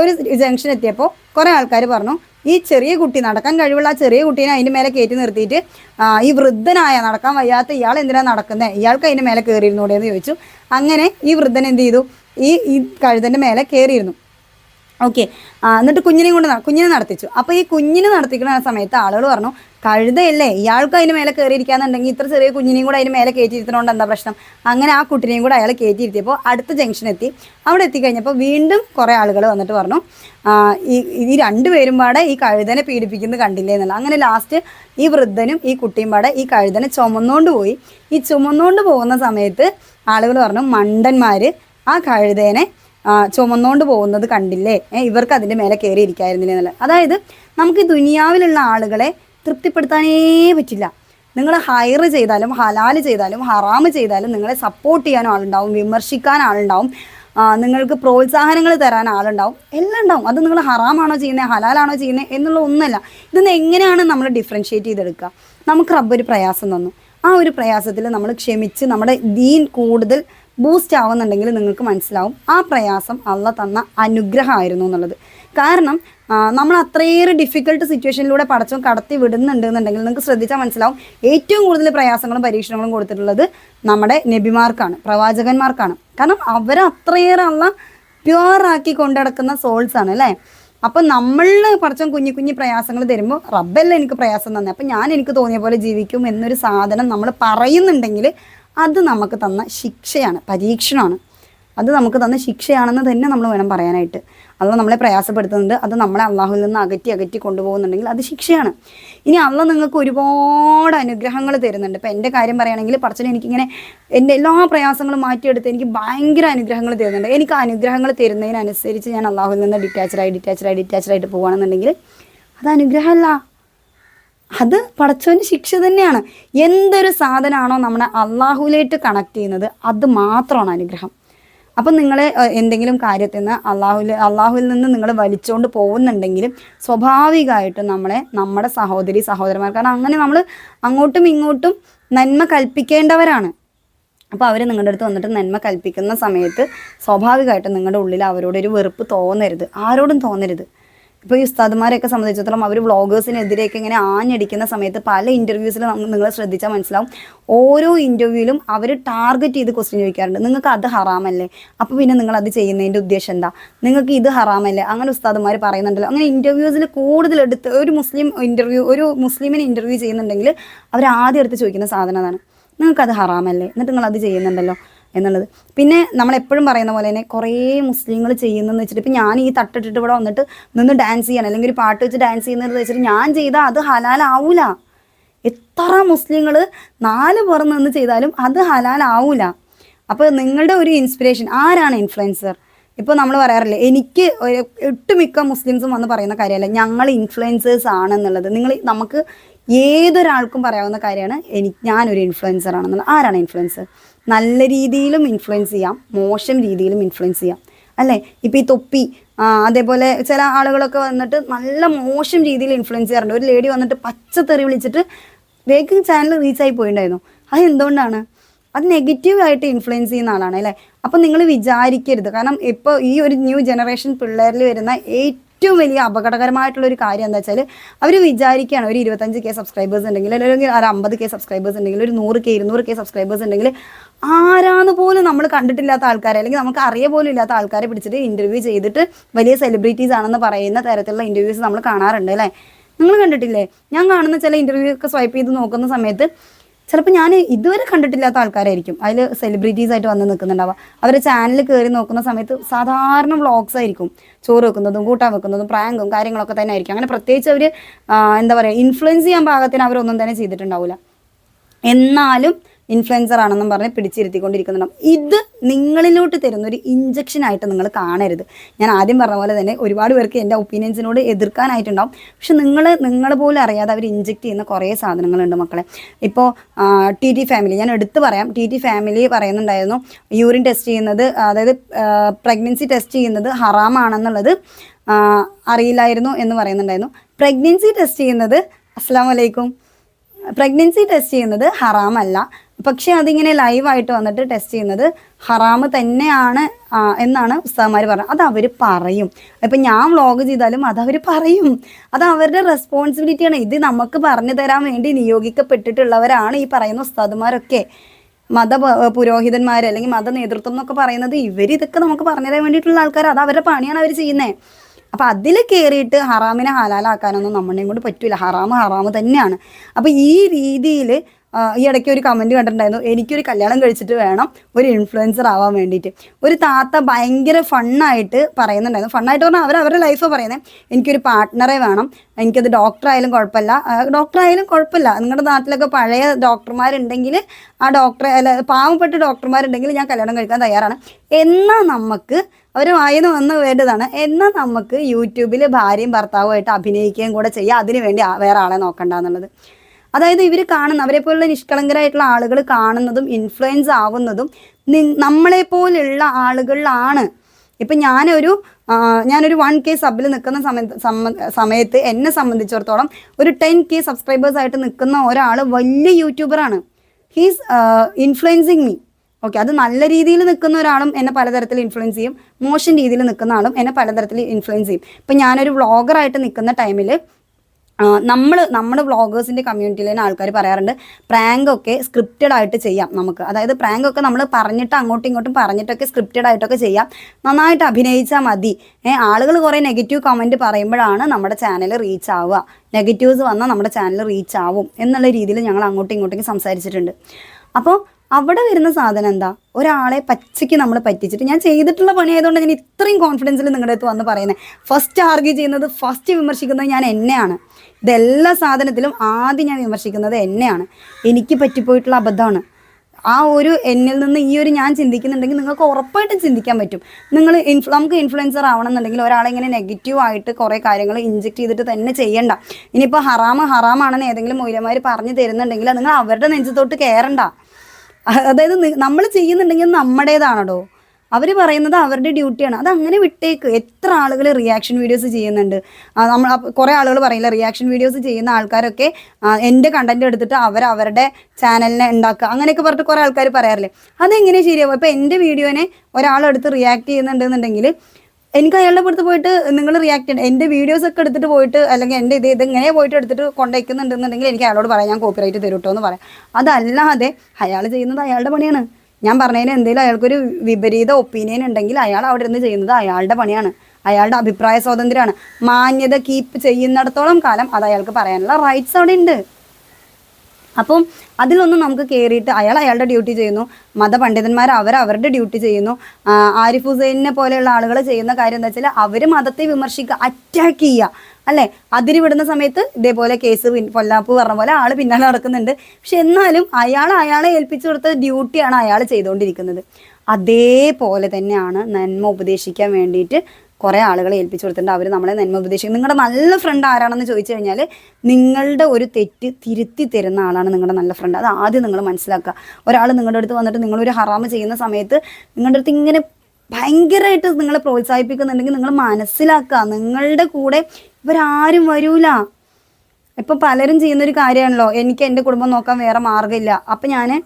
ഒരു ജംഗ്ഷൻ എത്തിയപ്പോൾ കുറേ ആൾക്കാർ പറഞ്ഞു ഈ ചെറിയ കുട്ടി നടക്കാൻ കഴിവുള്ള ആ ചെറിയ കുട്ടീനെ അതിന്റെ മേലെ കയറ്റി നിർത്തിയിട്ട് ഈ വൃദ്ധനായ നടക്കാൻ വയ്യാത്ത ഇയാൾ എന്തിനാണ് നടക്കുന്നത് ഇയാൾക്ക് അതിന്റെ മേലെ കയറിയിരുന്നൂടെ എന്ന് ചോദിച്ചു. അങ്ങനെ ഈ വൃദ്ധൻ എന്ത് ചെയ്തു? ഈ ഈ കഴുതന്റെ മേലെ കയറിയിരുന്നു ഓക്കെ. എന്നിട്ട് കുഞ്ഞിനെയും കൊണ്ട് കുഞ്ഞിനെ നടത്തിച്ചു. അപ്പോൾ ഈ കുഞ്ഞിനെ നടത്തിക്കുന്ന സമയത്ത് ആളുകൾ പറഞ്ഞു കഴുതയല്ലേ ഇയാൾക്ക് അതിന് മേലെ കയറിയിരിക്കാന്നുണ്ടെങ്കിൽ ഇത്ര ചെറിയ കുഞ്ഞിനെയും കൂടെ അതിന് മേലെ കയറ്റിയിരുത്തണോണ്ട് എന്താ പ്രശ്നം? അങ്ങനെ ആ കുട്ടിനെയും കൂടെ അയാൾ കയറ്റിയിരുത്തിയപ്പോൾ അടുത്ത ജംഗ്ഷൻ എത്തി. അവിടെ എത്തിക്കഴിഞ്ഞപ്പോൾ വീണ്ടും കുറേ ആളുകൾ വന്നിട്ട് പറഞ്ഞു ഈ ഈ രണ്ടുപേരും പാടെ ഈ കഴുതനെ പീഡിപ്പിക്കുന്നത് കണ്ടില്ലേ എന്നുള്ള അങ്ങനെ ലാസ്റ്റ് ഈ വൃദ്ധനും ഈ കുട്ടിയും പാടെ ഈ കഴുതനെ ചുമന്നുകൊണ്ട് പോയി. ഈ ചുമന്നുകൊണ്ട് പോകുന്ന സമയത്ത് ആളുകൾ പറഞ്ഞു മണ്ടന്മാർ ആ കഴുതേനെ ചുമന്നുകൊണ്ട് പോകുന്നത് കണ്ടില്ലേ? ഇവർക്ക് അതിന്റെ മേലെ കയറി ഇരിക്കായിരുന്നില്ലേ എന്നുള്ളത് അതായത് നമുക്ക് ദുനിയാവിലുള്ള ആളുകളെ തൃപ്തിപ്പെടുത്താനേ പറ്റില്ല. നിങ്ങൾ ഹയർ ചെയ്താലും ഹലാൽ ചെയ്താലും ഹറാമ് ചെയ്താലും നിങ്ങളെ സപ്പോർട്ട് ചെയ്യാൻ ആളുണ്ടാവും വിമർശിക്കാൻ ആളുണ്ടാവും നിങ്ങൾക്ക് പ്രോത്സാഹനങ്ങൾ തരാൻ ആളുണ്ടാവും. എല്ലാം ഉണ്ടാവും. അത് നിങ്ങൾ ഹറാമാണോ ചെയ്യുന്നത് ഹലാലാണോ ചെയ്യുന്നത് എന്നുള്ള ഒന്നല്ല. ഇതൊന്ന് എങ്ങനെയാണ് നമ്മൾ ഡിഫറൻഷ്യേറ്റ് ചെയ്തെടുക്കുക? നമുക്ക് റബ്ബ് ഒരു പ്രയാസം തന്നു. ആ ഒരു പ്രയാസത്തിൽ നമ്മൾ ക്ഷമിച്ച് നമ്മുടെ ദീൻ കൂടുതൽ ബൂസ്റ്റ് ആവുന്നുണ്ടെങ്കിൽ നിങ്ങൾക്ക് മനസ്സിലാവും ആ പ്രയാസം അള്ള തന്ന അനുഗ്രഹമായിരുന്നു എന്നുള്ളത്. കാരണം നമ്മൾ അത്രയേറെ ഡിഫിക്കൽട്ട് സിറ്റുവേഷനിലൂടെ പടച്ചും കടത്തി വിടുന്നുണ്ട് എന്നുണ്ടെങ്കിൽ നിങ്ങൾക്ക് ശ്രദ്ധിച്ചാൽ മനസ്സിലാവും ഏറ്റവും കൂടുതൽ പ്രയാസങ്ങളും പരീക്ഷണങ്ങളും കൊടുത്തിട്ടുള്ളത് നമ്മുടെ നബിമാർക്കാണ് പ്രവാചകന്മാർക്കാണ്. കാരണം അവർ അത്രയേറെ അള്ള പ്യുവറാക്കി കൊണ്ടടക്കുന്ന സോൾസ് ആണ് അല്ലേ? അപ്പം നമ്മളിൽ കുറച്ചും കുഞ്ഞു കുഞ്ഞു പ്രയാസങ്ങൾ തരുമ്പോൾ റബ്ബല്ല എനിക്ക് പ്രയാസം തന്നെ. അപ്പം ഞാൻ എനിക്ക് തോന്നിയ പോലെ ജീവിക്കും എന്നൊരു സാധനം നമ്മൾ പറയുന്നുണ്ടെങ്കിൽ അത് നമുക്ക് തന്ന ശിക്ഷയാണ് പരീക്ഷണമാണ്. അത് നമുക്ക് തന്ന ശിക്ഷയാണെന്ന് തന്നെ നമ്മൾ വേണം പറയാനായിട്ട്. അത് നമ്മളെ പ്രയാസപ്പെടുത്തുന്നുണ്ട് അത് നമ്മളെ അള്ളാഹുവിൽ നിന്ന് അകറ്റി അകറ്റി കൊണ്ടുപോകുന്നുണ്ടെങ്കിൽ അത് ശിക്ഷയാണ്. ഇനി അള്ള നിങ്ങൾക്ക് ഒരുപാട് അനുഗ്രഹങ്ങൾ തരുന്നുണ്ട്. ഇപ്പം എന്റെ കാര്യം പറയുകയാണെങ്കിൽ പറച്ചിന് എനിക്കിങ്ങനെ എന്റെ എല്ലാ പ്രയാസങ്ങളും മാറ്റിയെടുത്ത് എനിക്ക് ഭയങ്കര അനുഗ്രഹങ്ങൾ തരുന്നുണ്ട്. എനിക്ക് അനുഗ്രഹങ്ങൾ തരുന്നതിനനുസരിച്ച് ഞാൻ അള്ളാഹുവിൽ നിന്ന് ഡിറ്റാച്ചഡായി ഡിറ്റാച്ചഡായി ഡിറ്റാച്ചഡായിട്ട് പോകുകയാണെന്നുണ്ടെങ്കിൽ അത് അനുഗ്രഹമല്ല. അത് പടച്ചവന് ശിക്ഷ തന്നെയാണ്. എന്തൊരു സാധനമാണോ നമ്മളെ അള്ളാഹുലേറ്റ് കണക്ട് ചെയ്യുന്നത് അത് മാത്രമാണ് അനുഗ്രഹം. അപ്പം നിങ്ങൾ എന്തെങ്കിലും കാര്യത്തിൽ നിന്ന് അള്ളാഹുൽ അള്ളാഹുവിൽ നിന്ന് നിങ്ങൾ വലിച്ചുകൊണ്ട് പോകുന്നുണ്ടെങ്കിലും സ്വാഭാവികമായിട്ടും നമ്മളെ നമ്മുടെ സഹോദരി സഹോദരന്മാർ കാരണം അങ്ങനെ നമ്മൾ അങ്ങോട്ടും ഇങ്ങോട്ടും നന്മ കൽപ്പിക്കേണ്ടവരാണ്. അപ്പോൾ അവർ നിങ്ങളുടെ അടുത്ത് വന്നിട്ട് നന്മ കൽപ്പിക്കുന്ന സമയത്ത് സ്വാഭാവികമായിട്ടും നിങ്ങളുടെ ഉള്ളിൽ അവരോടൊരു വെറുപ്പ് തോന്നരുത്. ആരോടും തോന്നരുത്. ഇപ്പോൾ ഈ ഉസ്താദുമാരെയൊക്കെ സംബന്ധിച്ചിടത്തോളം അവർ വ്ളോഗേഴ്സിനെതിരെയൊക്കെ ഇങ്ങനെ ആഞ്ഞടിക്കുന്ന സമയത്ത് പല ഇന്റർവ്യൂസിലും നിങ്ങൾ ശ്രദ്ധിച്ചാൽ മനസ്സിലാവും. ഓരോ ഇന്റർവ്യൂവിലും അവർ ടാർഗറ്റ് ചെയ്ത് ക്വസ്റ്റ്യൻ ചോദിക്കാറുണ്ട്. നിങ്ങൾക്ക് അത് ഹറാമല്ലേ? അപ്പോൾ പിന്നെ നിങ്ങൾ അത് ചെയ്യുന്നതിന്റെ ഉദ്ദേശം എന്താ? നിങ്ങൾക്ക് ഇത് ഹറാമല്ലേ? അങ്ങനെ ഉസ്താദുമാർ പറയുന്നുണ്ടല്ലോ. അങ്ങനെ ഇന്റർവ്യൂസിൽ കൂടുതൽ എടുത്ത് ഒരു മുസ്ലിം ഇന്റർവ്യൂ ഒരു മുസ്ലിമിനെ ഇന്റർവ്യൂ ചെയ്യുന്നുണ്ടെങ്കിൽ അവർ ആദ്യം എടുത്ത് ചോദിക്കുന്ന സാധനം അതാണ്. നിങ്ങൾക്കത് ഹറാമല്ലേ? എന്നിട്ട് നിങ്ങൾ അത് ചെയ്യുന്നുണ്ടല്ലോ. എന്നുള്ളത്. പിന്നെ നമ്മൾ എപ്പോഴും പറയുന്ന പോലെ തന്നെ കുറേ മുസ്ലിങ്ങൾ ചെയ്യുന്നതെന്ന് വെച്ചിട്ട് ഇപ്പം ഞാൻ ഈ തട്ടിട്ടിട്ട് ഇവിടെ വന്നിട്ട് നിന്ന് ഡാൻസ് ചെയ്യണം അല്ലെങ്കിൽ ഒരു പാട്ട് വെച്ച് ഡാൻസ് ചെയ്യുന്നത് വെച്ചിട്ട് ഞാൻ ചെയ്താൽ അത് ഹലാലാവൂല. എത്ര മുസ്ലിങ്ങൾ നാല് പേർ നിന്ന് ചെയ്താലും അത് ഹലാലാവൂല. അപ്പോൾ നിങ്ങളുടെ ഒരു ഇൻസ്പിറേഷൻ ആരാണ് ഇൻഫ്ലുവൻസർ ഇപ്പോൾ നമ്മൾ പറയാറില്ലേ എനിക്ക് ഒട്ടുമിക്ക മുസ്ലിംസും വന്ന് പറയുന്ന കാര്യമല്ല ഞങ്ങൾ ഇൻഫ്ലുവൻസേഴ്സ് ആണെന്നുള്ളത്. നിങ്ങൾ നമുക്ക് ഏതൊരാൾക്കും പറയാവുന്ന കാര്യമാണ് എനിക്ക് ഞാനൊരു ഇൻഫ്ലുവൻസർ ആണെന്നുള്ളത്. ആരാണ് ഇൻഫ്ലുവൻസർ നല്ല രീതിയിലും ഇൻഫ്ലുവൻസ് ചെയ്യാം മോശം രീതിയിലും ഇൻഫ്ലുവൻസ് ചെയ്യാം. അല്ലേ? ഇപ്പോൾ ഈ തൊപ്പി അതേപോലെ ചില ആളുകളൊക്കെ വന്നിട്ട് നല്ല മോശം രീതിയിൽ ഇൻഫ്ലുവൻസ് ചെയ്യാറുണ്ട്. ഒരു ലേഡി വന്നിട്ട് പച്ചത്തെറി വിളിച്ചിട്ട് വേഗം ചാനൽ റീച്ചായി പോയിണ്ടായിരുന്നു. അത് എന്തുകൊണ്ടാണ് അത് നെഗറ്റീവായിട്ട് ഇൻഫ്ലുവൻസ് ചെയ്യുന്ന ആളാണ് അല്ലേ? അപ്പം നിങ്ങൾ വിചാരിക്കരുത്. കാരണം ഇപ്പോൾ ഈ ഒരു ന്യൂ ജനറേഷൻ പിള്ളേരിൽ വരുന്ന ഏറ്റവും വലിയ അപകടകരമായിട്ടുള്ള ഒരു കാര്യം എന്താ വെച്ചാൽ അവർ വിചാരിക്കുകയാണ് ഒരു ഇരുപത്തഞ്ച് കെ സബ്സ്ക്രൈബേഴ്സ് ഉണ്ടെങ്കിൽ അല്ലെങ്കിൽ ഒരു അമ്പത് കെ സബ്സ്ക്രൈബേഴ്സ് ഉണ്ടെങ്കിൽ ഒരു നൂറ് കെ ഇരുന്നൂറ് കെ സബ്സ്ക്രൈബേഴ്സ് ഉണ്ടെങ്കിൽ ആരാന്ന് പോലും നമ്മൾ കണ്ടിട്ടില്ലാത്ത ആൾക്കാരെ അല്ലെങ്കിൽ നമുക്ക് അറിയ പോലും ഇല്ലാത്ത ആൾക്കാരെ പിടിച്ചിട്ട് ഇന്റർവ്യൂ ചെയ്തിട്ട് വലിയ സെലിബ്രിറ്റീസ് ആണെന്ന് പറയുന്ന തരത്തിലുള്ള ഇന്റർവ്യൂസ് നമ്മൾ കാണാറുണ്ട് അല്ലേ? നിങ്ങൾ കണ്ടിട്ടില്ലേ? ഞാൻ കാണുന്ന ചില ഇന്റർവ്യൂ ഒക്കെ സ്വൈപ്പ് ചെയ്ത് നോക്കുന്ന സമയത്ത് ചിലപ്പോൾ ഞാൻ ഇതുവരെ കണ്ടിട്ടില്ലാത്ത ആൾക്കാരായിരിക്കും. അതിൽ സെലിബ്രിറ്റീസ് ആയിട്ട് വന്ന് നിൽക്കുന്നുണ്ടാവുക. അവർ ചാനൽ കയറി നോക്കുന്ന സമയത്ത് സാധാരണ വ്ളോഗ്സ് ആയിരിക്കും. ചോറ് വെക്കുന്നതും കൂട്ടാൻ വെക്കുന്നതും പ്രാങ്കും കാര്യങ്ങളൊക്കെ തന്നെ ആയിരിക്കും. അങ്ങനെ പ്രത്യേകിച്ച് അവർ എന്താ പറയുക ഇൻഫ്ലുവൻസ് ചെയ്യാൻ പാകത്തിന് അവരൊന്നും തന്നെ ചെയ്തിട്ടുണ്ടാവില്ല എന്നാലും ഇൻഫ്ലുവൻസർ ആണെന്നും പറഞ്ഞ് പിടിച്ചിരുത്തിക്കൊണ്ടിരിക്കുന്നുണ്ടാവും. ഇത് നിങ്ങളിലോട്ട് തരുന്ന ഒരു ഇഞ്ചക്ഷൻ ആയിട്ട് നിങ്ങൾ കാണരുത്. ഞാൻ ആദ്യം പറഞ്ഞ പോലെ തന്നെ ഒരുപാട് പേർക്ക് എന്റെ ഒപ്പീനിയൻസിനോട് എതിർക്കാനായിട്ടുണ്ടാവും. പക്ഷെ നിങ്ങൾ നിങ്ങൾ പോലും അറിയാതെ അവർ ഇഞ്ചെക്ട് ചെയ്യുന്ന കുറേ സാധനങ്ങളുണ്ട് മക്കളെ. ഇപ്പോൾ ടി ടി ഫാമിലി ഞാൻ എടുത്തു പറയാം. ടി ടി ഫാമിലി പറയുന്നുണ്ടായിരുന്നു യൂറിൻ ടെസ്റ്റ് ചെയ്യുന്നത് അതായത് പ്രഗ്നൻസി ടെസ്റ്റ് ചെയ്യുന്നത് ഹറാമാണെന്നുള്ളത് അറിയില്ലായിരുന്നു എന്ന് പറയുന്നുണ്ടായിരുന്നു. പ്രഗ്നൻസി ടെസ്റ്റ് ചെയ്യുന്നത് അസ്സാം വലൈക്കും പ്രഗ്നൻസി ടെസ്റ്റ് ചെയ്യുന്നത് ഹറാമല്ല. പക്ഷെ അതിങ്ങനെ ലൈവായിട്ട് വന്നിട്ട് ടെസ്റ്റ് ചെയ്യുന്നത് ഹറാമ് തന്നെയാണ് എന്നാണ് ഉസ്താദ്മാർ പറഞ്ഞത്. അത് അവർ പറയും. ഇപ്പം ഞാൻ വ്ളോഗ് ചെയ്താലും അത് അവർ പറയും. അത് അവരുടെ റെസ്പോൺസിബിലിറ്റിയാണ് ഇത് നമുക്ക് പറഞ്ഞു തരാൻ വേണ്ടി നിയോഗിക്കപ്പെട്ടിട്ടുള്ളവരാണ് ഈ പറയുന്ന ഉസ്താദുമാരൊക്കെ. മത പുരോഹിതന്മാർ അല്ലെങ്കിൽ മത നേതൃത്വം എന്നൊക്കെ പറയുന്നത് ഇവർ ഇതൊക്കെ നമുക്ക് പറഞ്ഞു തരാൻ വേണ്ടിയിട്ടുള്ള ആൾക്കാർ അത് അവരുടെ പണിയാണ് അവർ ചെയ്യുന്നത് അപ്പം അതിൽ കയറിയിട്ട് ഹറാമിനെ ഹലാലാക്കാനൊന്നും നമ്മളെയും കൊണ്ട് പറ്റില്ല ഹറാമ് ഹറാമ് തന്നെയാണ്. അപ്പം ഈ രീതിയിൽ ഈ ഇടയ്ക്ക് ഒരു കമന്റ് കണ്ടിട്ടുണ്ടായിരുന്നു എനിക്കൊരു കല്യാണം കഴിച്ചിട്ട് വേണം ഒരു ഇൻഫ്ലുവൻസർ ആവാൻ വേണ്ടിയിട്ട്. ഒരു താത്ത ഭയങ്കര ഫണ്ണായിട്ട് പറയുന്നുണ്ടായിരുന്നു. ഫണ്ണായിട്ട് പറഞ്ഞാൽ അവർ അവരുടെ ലൈഫ് പറയുന്നത് എനിക്കൊരു പാർട്ട്ണറെ വേണം എനിക്കത് ഡോക്ടറായാലും കുഴപ്പമില്ല. ഡോക്ടർ ആയാലും കുഴപ്പമില്ല. നിങ്ങളുടെ നാട്ടിലൊക്കെ പഴയ ഡോക്ടർമാരുണ്ടെങ്കിൽ ആ ഡോക്ടറെ അല്ല പാവപ്പെട്ട ഡോക്ടർമാരുണ്ടെങ്കിൽ ഞാൻ കല്യാണം കഴിക്കാൻ തയ്യാറാണ്. എന്നാൽ നമുക്ക് അവർ വായന വന്ന് വേണ്ടതാണ്. എന്നാൽ നമുക്ക് യൂട്യൂബിൽ ഭാര്യയും ഭർത്താവുമായിട്ട് അഭിനയിക്കുകയും കൂടെ ചെയ്യാം. അതിനു വേണ്ടി വേറെ ആളെ നോക്കണ്ട എന്നുള്ളത്. അതായത് ഇവർ കാണുന്ന അവരെ പോലുള്ള നിഷ്കളങ്കരായിട്ടുള്ള ആളുകൾ കാണുന്നതും ഇൻഫ്ലുവൻസ് ആവുന്നതും നമ്മളെ പോലുള്ള ആളുകളിലാണ്. ഇപ്പം ഞാനൊരു ഞാനൊരു വൺ കെ സബിൽ നിൽക്കുന്ന സമയത്ത് സമയത്ത് എന്നെ സംബന്ധിച്ചിടത്തോളം ഒരു ടെൻ കെ സബ്സ്ക്രൈബേഴ്സ് ആയിട്ട് നിൽക്കുന്ന ഒരാൾ വലിയ യൂട്യൂബറാണ് ഹീസ് ഇൻഫ്ലുവൻസിങ് മീ ഓക്കെ അത് നല്ല രീതിയിൽ നിൽക്കുന്ന ഒരാളും എന്നെ പലതരത്തിൽ ഇൻഫ്ലുവൻസ് ചെയ്യും. മോശം രീതിയിൽ നിൽക്കുന്ന ആളും എന്നെ പലതരത്തിൽ ഇൻഫ്ലുവൻസ് ചെയ്യും. ഇപ്പം ഞാനൊരു വ്ളോഗറായിട്ട് നിൽക്കുന്ന ടൈമിൽ നമ്മൾ നമ്മുടെ വ്ളോഗേഴ്സിന്റെ കമ്മ്യൂണിറ്റിയിൽ തന്നെ ആൾക്കാർ പറയാറുണ്ട് പ്രാങ്ക് ഒക്കെ സ്ക്രിപ്റ്റഡ് ആയിട്ട് ചെയ്യാം നമുക്ക്. അതായത് പ്രാങ്ക് ഒക്കെ നമ്മൾ പറഞ്ഞിട്ട് അങ്ങോട്ടും ഇങ്ങോട്ടും പറഞ്ഞിട്ടൊക്കെ സ്ക്രിപ്റ്റഡ് ആയിട്ടൊക്കെ ചെയ്യാം. നന്നായിട്ട് അഭിനയിച്ചാൽ മതി. ആളുകൾ കുറേ നെഗറ്റീവ് കമന്റ് പറയുമ്പോഴാണ് നമ്മുടെ ചാനൽ റീച്ച് ആവുക. നെഗറ്റീവ്സ് വന്നാൽ നമ്മുടെ ചാനൽ റീച്ച് ആവും എന്നുള്ള രീതിയിൽ ഞങ്ങൾ അങ്ങോട്ടും ഇങ്ങോട്ടേക്ക് സംസാരിച്ചിട്ടുണ്ട്. അപ്പോൾ അവിടെ വരുന്ന സാധനം എന്താ? ഒരാളെ പച്ചയ്ക്ക് നമ്മൾ പറ്റിച്ചിട്ട്. ഞാൻ ചെയ്തിട്ടുള്ള പണി ആയതുകൊണ്ട് ഞാൻ ഇത്രയും കോൺഫിഡൻസിൽ നിങ്ങളുടെ അടുത്ത് വന്ന് പറയുന്നത് ഫസ്റ്റ് ആർഗ്യൂ ചെയ്യുന്നത് ഫസ്റ്റ് വിമർശിക്കുന്നത് ഞാൻ എന്നെയാണ്. ഇതെല്ലാ സാധനത്തിലും ആദ്യം ഞാൻ വിമർശിക്കുന്നത് എന്നെയാണ്. എനിക്ക് പറ്റിപ്പോയിട്ടുള്ള അബദ്ധമാണ്. ആ ഒരു എന്നിൽ നിന്ന് ഈ ഒരു ഞാൻ ചിന്തിക്കുന്നുണ്ടെങ്കിൽ നിങ്ങൾക്ക് ഉറപ്പായിട്ടും ചിന്തിക്കാൻ പറ്റും. നിങ്ങൾ ഇൻഫ്ലു നമുക്ക് ഇൻഫ്ലുവൻസർ ആവണം എന്നുണ്ടെങ്കിൽ ഒരാളെ ഇങ്ങനെ നെഗറ്റീവ് ആയിട്ട് കുറേ കാര്യങ്ങൾ ഇഞ്ചെക്ട് ചെയ്തിട്ട് തന്നെ ചെയ്യണ്ട. ഇനിയിപ്പോൾ ഹറാമ് ഹറാമാണെന്ന് ഏതെങ്കിലും മൂല്യമാർ പറഞ്ഞു തരുന്നുണ്ടെങ്കിൽ നിങ്ങൾ അവരുടെ നെഞ്ചത്തോട്ട് കയറണ്ട അതായത് നമ്മൾ ചെയ്യുന്നുണ്ടെങ്കിൽ നമ്മുടേതാണോ അവർ പറയുന്നത് അവരുടെ ഡ്യൂട്ടിയാണ്. അത് അങ്ങനെ വിട്ടേക്ക്. എത്ര ആളുകൾ റിയാക്ഷൻ വീഡിയോസ് ചെയ്യുന്നുണ്ട്. നമ്മൾ കുറെ ആളുകൾ പറയില്ല റിയാക്ഷൻ വീഡിയോസ് ചെയ്യുന്ന ആൾക്കാരൊക്കെ എന്റെ കണ്ടന്റ് എടുത്തിട്ട് അവർ അവരുടെ ചാനലിനെ ഉണ്ടാക്കുക. അങ്ങനെയൊക്കെ പറഞ്ഞിട്ട് കുറേ ആൾക്കാർ പറയാറില്ലേ. അതെങ്ങനെ ശരിയാവും? ഇപ്പോൾ എന്റെ വീഡിയോനെ ഒരാളെടുത്ത് റിയാക്ട് ചെയ്യുന്നുണ്ടെന്നുണ്ടെങ്കിൽ എനിക്ക് അയാളുടെ അടുത്ത് പോയിട്ട് നിങ്ങൾ റിയാക്ട് ചെയ്യണം. എന്റെ വീഡിയോസ് ഒക്കെ എടുത്തിട്ട് പോയിട്ട് അല്ലെങ്കിൽ എന്റെ ഇത് ഇതെങ്ങനെ പോയിട്ട് എടുത്തിട്ട് കൊണ്ടുവയ്ക്കുന്നുണ്ടെന്നുണ്ടെങ്കിൽ എനിക്ക് അയാളോട് പറയാം ഞാൻ കോപ്പിറൈറ്റ് തരും കേട്ടോ എന്ന് പറയാം. അതല്ലാതെ അയാൾ ചെയ്യുന്നത് അയാളുടെ പണിയാണ്. ഞാൻ പറഞ്ഞതിന് എന്തെങ്കിലും അയാൾക്കൊരു വിപരീത ഒപ്പീനിയൻ ഉണ്ടെങ്കിൽ അയാൾ അവിടെ ഇരുന്ന് ചെയ്യുന്നത് അയാളുടെ പണിയാണ്. അയാളുടെ അഭിപ്രായ സ്വാതന്ത്ര്യമാണ്. മാന്യത കീപ്പ് ചെയ്യുന്നിടത്തോളം കാലം അത് അയാൾക്ക് പറയാനുള്ള റൈറ്റ്സ് അവിടെ ഉണ്ട്. അപ്പം അതിലൊന്നും നമുക്ക് കയറിയിട്ട് അയാൾ അയാളുടെ ഡ്യൂട്ടി ചെയ്യുന്നു. മതപണ്ഡിതന്മാർ അവർ അവരുടെ ഡ്യൂട്ടി ചെയ്യുന്നു. ആരിഫ് ഹുസൈനെ പോലെയുള്ള ആളുകൾ ചെയ്യുന്ന കാര്യം എന്താ വെച്ചാൽ അവർ മതത്തെ വിമർശിക്കുക അറ്റാക്ക് ചെയ്യുക. അല്ലേ? അതിന് വിടുന്ന സമയത്ത് ഇതേപോലെ കേസ് പൊല്ലാപ്പ് പറഞ്ഞ പോലെ ആൾ പിന്നാലെ നടക്കുന്നുണ്ട്. പക്ഷെ എന്നാലും അയാൾ അയാളെ ഏൽപ്പിച്ചു കൊടുത്ത ഡ്യൂട്ടിയാണ് അയാൾ ചെയ്തുകൊണ്ടിരിക്കുന്നത് അതേപോലെ തന്നെയാണ് നന്മ ഉപദേശിക്കാൻ വേണ്ടിയിട്ട് കുറേ ആളുകളെ ഏൽപ്പിച്ചു കൊടുത്തിട്ടുണ്ട്. അവർ നമ്മളെ നന്മ ഉപദേശിക്കും നിങ്ങളുടെ നല്ല ഫ്രണ്ട് ആരാണെന്ന് ചോദിച്ചു കഴിഞ്ഞാൽ നിങ്ങളുടെ ഒരു തെറ്റ് തിരുത്തി തരുന്ന ആളാണ് നിങ്ങളുടെ നല്ല ഫ്രണ്ട് അത് ആദ്യം നിങ്ങൾ മനസ്സിലാക്കുക. ഒരാൾ നിങ്ങളുടെ അടുത്ത് വന്നിട്ട് നിങ്ങളൊരു ഹറാമ് ചെയ്യുന്ന സമയത്ത് നിങ്ങളുടെ അടുത്ത് ഇങ്ങനെ ഭയങ്കരമായിട്ട് നിങ്ങളെ പ്രോത്സാഹിപ്പിക്കുന്നുണ്ടെങ്കിൽ നിങ്ങൾ മനസ്സിലാക്കുക. നിങ്ങളുടെ കൂടെ ഇവരാരും വരൂല. ഇപ്പം പലരും ചെയ്യുന്നൊരു കാര്യമാണല്ലോ. എനിക്ക് എന്റെ കുടുംബം നോക്കാൻ വേറെ മാർഗമില്ല. അപ്പം ഞാൻ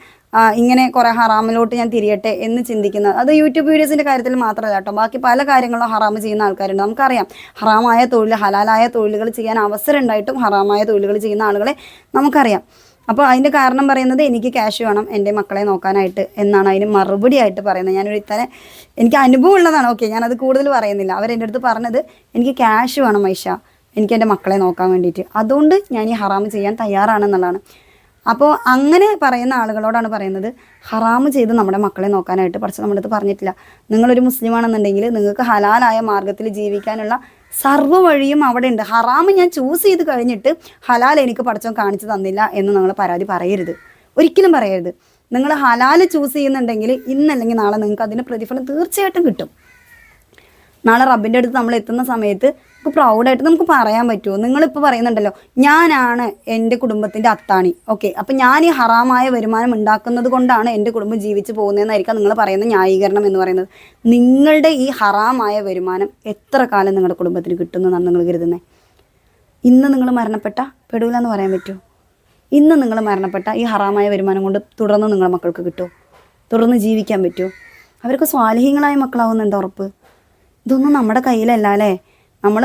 ഇങ്ങനെ കുറേ ഹറാമിലോട്ട് ഞാൻ തിരിയട്ടെ എന്ന് ചിന്തിക്കുന്നത്. അത് യൂട്യൂബ് വീഡിയോസിന്റെ കാര്യത്തിൽ മാത്രമല്ല കേട്ടോ. ബാക്കി പല കാര്യങ്ങളും ഹറാമ് ചെയ്യുന്ന ആൾക്കാരുണ്ട്. നമുക്കറിയാം ഹറാമായ തൊഴിൽ ഹലാലായ തൊഴിലുകൾ ചെയ്യാൻ അവസരം ഉണ്ടായിട്ടും ഹറാമായ തൊഴിലുകൾ ചെയ്യുന്ന ആളുകളെ നമുക്കറിയാം. അപ്പോൾ അതിന്റെ കാരണം പറയുന്നത് എനിക്ക് ക്യാഷ് വേണം എന്റെ മക്കളെ നോക്കാനായിട്ട് എന്നാണ് അതിന് മറുപടി ആയിട്ട് പറയുന്നത്. ഞാനൊരു ഇത്തരം എനിക്ക് അനുഭവം ഉള്ളതാണ്. ഓക്കെ ഞാനത് കൂടുതൽ പറയുന്നില്ല. അവരെന്റെ അടുത്ത് പറഞ്ഞത് എനിക്ക് ക്യാഷ് വേണം മൈഷ എനിക്ക് എന്റെ മക്കളെ നോക്കാൻ വേണ്ടിയിട്ട്. അതുകൊണ്ട് ഞാൻ ഈ ഹറാമ് ചെയ്യാൻ തയ്യാറാണെന്നുള്ളതാണ്. അപ്പോൾ അങ്ങനെ പറയുന്ന ആളുകളോടാണ് പറയുന്നത് ഹറാമ് ചെയ്ത് നമ്മുടെ മക്കളെ നോക്കാനായിട്ട് പഠിച്ച നമ്മുടെ അടുത്ത് പറഞ്ഞിട്ടില്ല. നിങ്ങളൊരു മുസ്ലിമാണെന്നുണ്ടെങ്കിൽ നിങ്ങൾക്ക് ഹലാലായ മാർഗത്തിൽ ജീവിക്കാനുള്ള സർവ വഴിയും അവിടെ ഉണ്ട് ഹറാമ് ഞാൻ ചൂസ് ചെയ്ത് കഴിഞ്ഞിട്ട് ഹലാൽ എനിക്ക് പഠിച്ചോ കാണിച്ചു തന്നില്ല എന്ന് നിങ്ങൾ പരാതി പറയരുത്. ഒരിക്കലും പറയരുത്. നിങ്ങൾ ഹലാൽ ചൂസ് ചെയ്യുന്നുണ്ടെങ്കിൽ ഇന്നല്ലെങ്കിൽ നാളെ നിങ്ങൾക്ക് അതിന് പ്രതിഫലം തീർച്ചയായിട്ടും കിട്ടും. നാളെ റബ്ബിന്റെ അടുത്ത് നമ്മൾ എത്തുന്ന സമയത്ത് നമുക്ക് പ്രൗഡായിട്ട് നമുക്ക് പറയാൻ പറ്റുമോ നിങ്ങളിപ്പോൾ പറയുന്നുണ്ടല്ലോ ഞാനാണ് എന്റെ കുടുംബത്തിന്റെ അത്താണി. ഓക്കെ അപ്പം ഞാൻ ഈ ഹറാമായ വരുമാനം ഉണ്ടാക്കുന്നത് കൊണ്ടാണ് എന്റെ കുടുംബം ജീവിച്ച് പോകുന്നതെന്നായിരിക്കാം നിങ്ങൾ പറയുന്ന ന്യായീകരണം എന്ന് പറയുന്നത്. നിങ്ങളുടെ ഈ ഹറാമായ വരുമാനം എത്ര കാലം നിങ്ങളുടെ കുടുംബത്തിന് കിട്ടുമെന്നാണ് നിങ്ങൾ കരുതുന്നത് ഇന്ന് നിങ്ങൾ മരണപ്പെട്ട പെടൂല എന്ന് പറയാൻ പറ്റുമോ ഇന്ന് നിങ്ങൾ മരണപ്പെട്ട ഈ ഹറാമായ വരുമാനം കൊണ്ട് തുടർന്ന് നിങ്ങളുടെ മക്കൾക്ക് കിട്ടുമോ തുടർന്ന് ജീവിക്കാൻ പറ്റുമോ അവർക്ക് സ്വാലിഹ്യങ്ങളായ മക്കളാവുന്ന എന്താ ഉറപ്പ്? ഇതൊന്നും നമ്മുടെ കയ്യിലല്ല അല്ലേ? നമ്മൾ